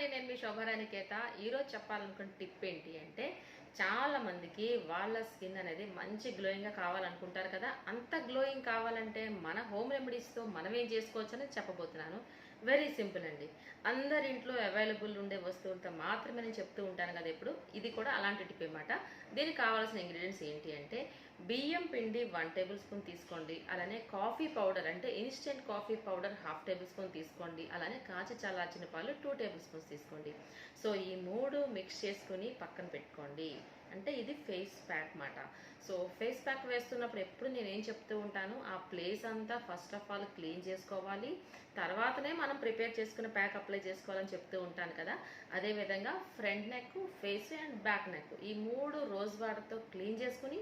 అండి నేను మీ శోభరానికేత ఈరోజు చెప్పాలనుకున్న టిప్ ఏంటి అంటే చాలా మందికి వాళ్ళ స్కిన్ అనేది మంచి గ్లోయింగ్గా కావాలనుకుంటారు కదా. అంత గ్లోయింగ్ కావాలంటే మన హోమ్ రెమెడీస్తో మనం ఏం చేసుకోవచ్చు అని చెప్పబోతున్నాను. వెరీ సింపుల్ అండి. అందరి ఇంట్లో అవైలబుల్ ఉండే వస్తువులతో మాత్రమే నేను చెప్తూ ఉంటాను కదా ఇప్పుడు. ఇది కూడా అలాంటి టిప్ అనమాట దీనికి కావాల్సిన ఇంగ్రీడియంట్స్ ఏంటి అంటే బియ్యం పిండి వన్ టేబుల్ స్పూన్ తీసుకోండి. అలానే కాఫీ పౌడర్ అంటే instant coffee powder half tablespoon తీసుకోండి. అలానే కాచి చల్లార్చిన పాలు టూ టేబుల్ స్పూన్స్ తీసుకోండి. సో ఈ మూడు మిక్స్ చేసుకుని పక్కన పెట్టుకోండి. అంటే ఇది ఫేస్ ప్యాక్ మాట. సో ఫేస్ ప్యాక్ వేస్తున్నప్పుడు ఎప్పుడు నేను ఏం చెప్తూ ఉంటాను ఆ ప్లేస్ అంతా ఫస్ట్ ఆఫ్ ఆల్ క్లీన్ చేసుకోవాలి. తర్వాతనే మనం ప్రిపేర్ చేసుకున్న ప్యాక్ అప్లై చేసుకోవాలని చెప్తూ ఉంటాను కదా. అదేవిధంగా front neck face and back neck ఈ మూడు రోజ్ వాటర్తో క్లీన్ చేసుకుని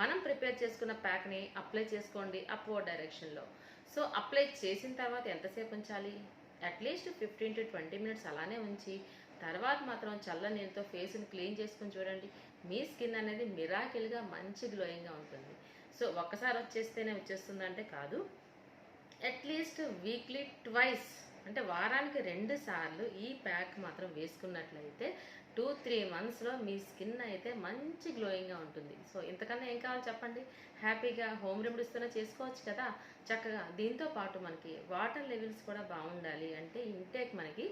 మనం ప్రిపేర్ చేసుకున్న ప్యాక్ని అప్లై చేసుకోండి అప్వర్డ్ డైరెక్షన్లో సో అప్లై చేసిన తర్వాత ఎంతసేపు ఉంచాలి? At least fifteen to twenty minutes అలానే ఉంచి తర్వాత మాత్రం చల్ల నీళ్ళతో ఫేస్ని క్లీన్ చేసుకుని చూడండి. మీ స్కిన్ అనేది మిరాకిల్గా మంచి గ్లోయింగ్గా ఉంటుంది. సో ఒక్కసారి వచ్చేస్తేనే వచ్చేస్తుందంటే కాదు. అట్లీస్ట్ వీక్లీ ట్వైస్ అంటే వారానికి రెండు సార్లు ఈ ప్యాక్ మాత్రం వేసుకున్నట్లయితే టూ త్రీ మంత్స్లో మీ స్కిన్ అయితే మంచి గ్లోయింగ్గా ఉంటుంది. సో ఇంతకన్నా ఏం కావాలి చెప్పండి? హ్యాపీగా హోమ్ రెమెడీస్తోనే చేసుకోవచ్చు కదా? చక్కగా దీంతో పాటు మనకి వాటర్ లెవెల్స్ కూడా బాగుండాలి అంటే ఇంటేక్ మనకి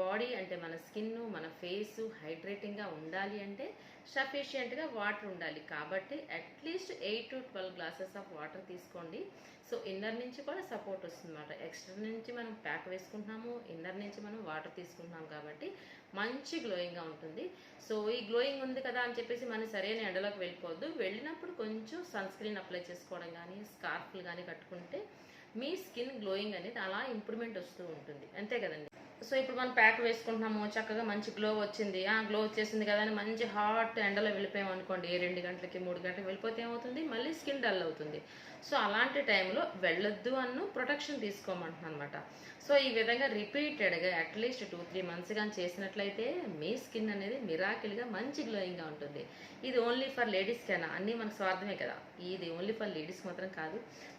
బాడీ అంటే మన స్కిన్ మన ఫేస్ హైడ్రేటింగ్గా ఉండాలి అంటే సఫిషియెంట్గా వాటర్ ఉండాలి. కాబట్టి at least eight to twelve glasses of water తీసుకోండి. సో ఇన్నర్ నుంచి కూడా సపోర్ట్ వస్తుంది అనమాట ఎక్స్టర్ నుంచి మనం ప్యాక్ వేసుకుంటున్నాము ఇన్నర్ నుంచి మనం వాటర్ తీసుకుంటున్నాం కాబట్టి మంచి గ్లోయింగ్గా ఉంటుంది. సో ఈ గ్లోయింగ్ ఉంది కదా అని చెప్పేసి మనం సరైన ఎండలోకి వెళ్ళిపోవద్దు. వెళ్ళినప్పుడు కొంచెం సన్ స్క్రీన్ అప్లై చేసుకోవడం కానీ స్కార్ఫ్లు కానీ కట్టుకుంటే మీ స్కిన్ గ్లోయింగ్ అనేది అలా ఇంప్రూవ్మెంట్ వస్తూ ఉంటుంది. అంతే కదండి. సో ఇప్పుడు మనం ప్యాక్ వేసుకుంటున్నాము చక్కగా మంచి గ్లో వచ్చింది. ఆ గ్లో వచ్చేసింది కదా అని మంచి హాట్ ఎండలో వెళ్ళిపోయాం అనుకోండి రెండు గంటలకి మూడు గంటలకి వెళ్ళిపోతే ఏమవుతుంది? మళ్ళీ స్కిన్ డల్ అవుతుంది. సో అలాంటి టైంలో వెళ్ళొద్దు అన్ను ప్రొటెక్షన్ తీసుకోమంటున్నాను అనమాట సో ఈ విధంగా రిపీటెడ్గా అట్లీస్ట్ టూ త్రీ మంత్స్ కానీ చేసినట్లయితే మీ స్కిన్ అనేది మిరాకిల్గా మంచి గ్లోయింగ్గా ఉంటుంది. ఇది ఓన్లీ ఫర్ లేడీస్కేనా అన్నీ మనకు స్వార్థమే కదా. ఇది ఓన్లీ ఫర్ లేడీస్ మాత్రం కాదు.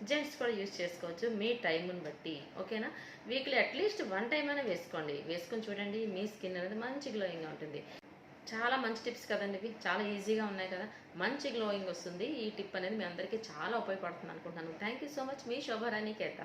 జెంట్స్ కూడా యూజ్ చేసుకోవచ్చు మీ టైంని బట్టి. ఓకేనా? వీక్లీ అట్లీస్ట్ వన్ టైం అయినా వేసుకోండి. వేసుకొని చూడండి మీ స్కిన్ అనేది మంచి గ్లోయింగ్గా ఉంటుంది. చాలా మంచి టిప్స్ కదండి ఇవి. చాలా ఈజీగా ఉన్నాయి కదా. మంచి గ్లోయింగ్ వస్తుంది. ఈ టిప్ అనేది మీ అందరికీ చాలా ఉపయోగపడుతుంది అనుకుంటున్నాను. థ్యాంక్ యూ సో మచ్ మీ శోభరాణి కేత.